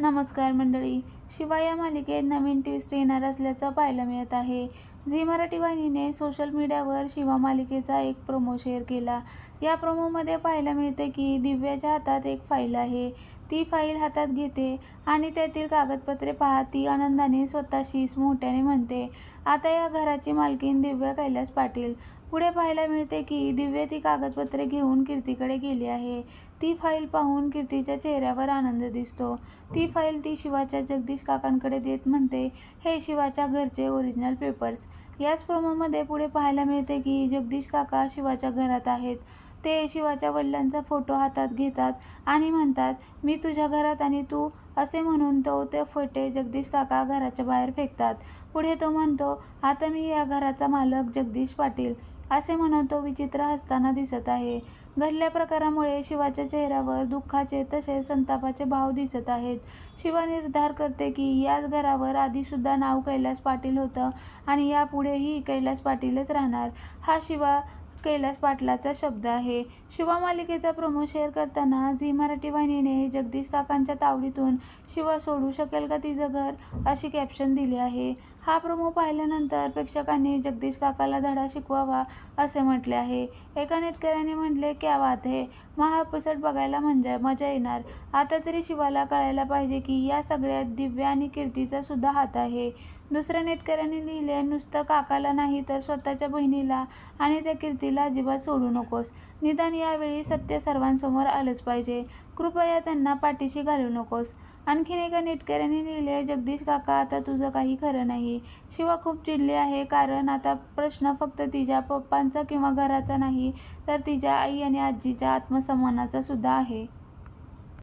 नमस्कार मंडळी. शिवा या मालिकेत नवीन ट्विस्ट येणार असल्याचं पाहायला मिळत आहे. झी मराठी वाहिनीने सोशल मीडियावर शिवा मालिकेचा एक प्रोमो शेअर केला. या प्रोमोमध्ये पाहायला मिळते की दिव्याच्या हातात एक फाईल आहे. ती फाईल हातात घेते आणि त्यातील कागदपत्रे पाहत ती आनंदाने स्वतःशीच मोठ्याने म्हणते आता या घराची मालकीन दिव्या कैलास पाटील. पुढे पाहायला मिळते की दिव्य ती कागदपत्रे घेऊन कीर्तीकडे गेली आहे. ती फाईल पाहून कीर्तीच्या चेहऱ्यावर आनंद दिसतो. ती फाईल ती शिवाच्या जगदीश काकांकडे देत म्हणते हे शिवाच्या घरचे ओरिजिनल पेपर्स याच प्रोमोमध्ये पुढे पाहायला मिळते की जगदीश काका शिवाच्या घरात आहेत. ते शिवाच्या वडिलांचा फोटो हातात घेतात आणि म्हणतात मी तुझ्या घरात आणि तू असे म्हणून तो ते फोटे जगदीश काका घराच्या बाहेर फेकतात. पुढे तो म्हणतो आता मी या घराचा मालक जगदीश पाटील असे म्हणून तो विचित्र हसताना दिसत आहे. घडल्या प्रकारामुळे शिवाच्या चेहऱ्यावर दुःखाचे तसेच संतापाचे भाव दिसत आहेत. शिवा निर्धार करते की याच घरावर आधीसुद्धा नाव कैलास पाटील होतं आणि यापुढेही कैलास पाटीलच राहणार. हा शिवा कैलास पाटलाचा शब्द आहे. शिवा मालिकेचा प्रोमो शेअर करताना झी मराठी वाहिनीने जगदीश काकांच्या तावडीतून शिवा सोडू शकेल का तिचं घर? अशी कॅप्शन दिली आहे. हा प्रोमो पाहिल्यानंतर प्रेक्षकांनी जगदीश काकाला धडा शिकवावा असे म्हटले आहे. एका नेटकऱ्याने म्हटले क्या बात हे. महा एपिसोड बघायला म्हणजे मजा येणार. आता तरी शिवाला कळायला पाहिजे की या सगळ्यात दिव्य आणि कीर्तीचा सुद्धा हात आहे. दुसऱ्या नेटकऱ्याने लिहिले नुसतं काकाला नाही तर स्वतःच्या बहिणीला आणि त्या कीर्तीला अजिबात सोडू नकोस. निदान यावेळी सत्य सर्वांसमोर आलंच पाहिजे. कृपया त्यांना पाठीशी घालू नकोस. आणखीन एका नेटकऱ्याने लिहिले जगदीश काका आता तुझं काही खरं नाही. शिवा खूप चिडली आहे कारण आता प्रश्न फक्त तिच्या पप्पांचा किंवा घराचा नाही तर तिच्या आई आणि आजीच्या आत्मसन्मानाचा सुद्धा आहे.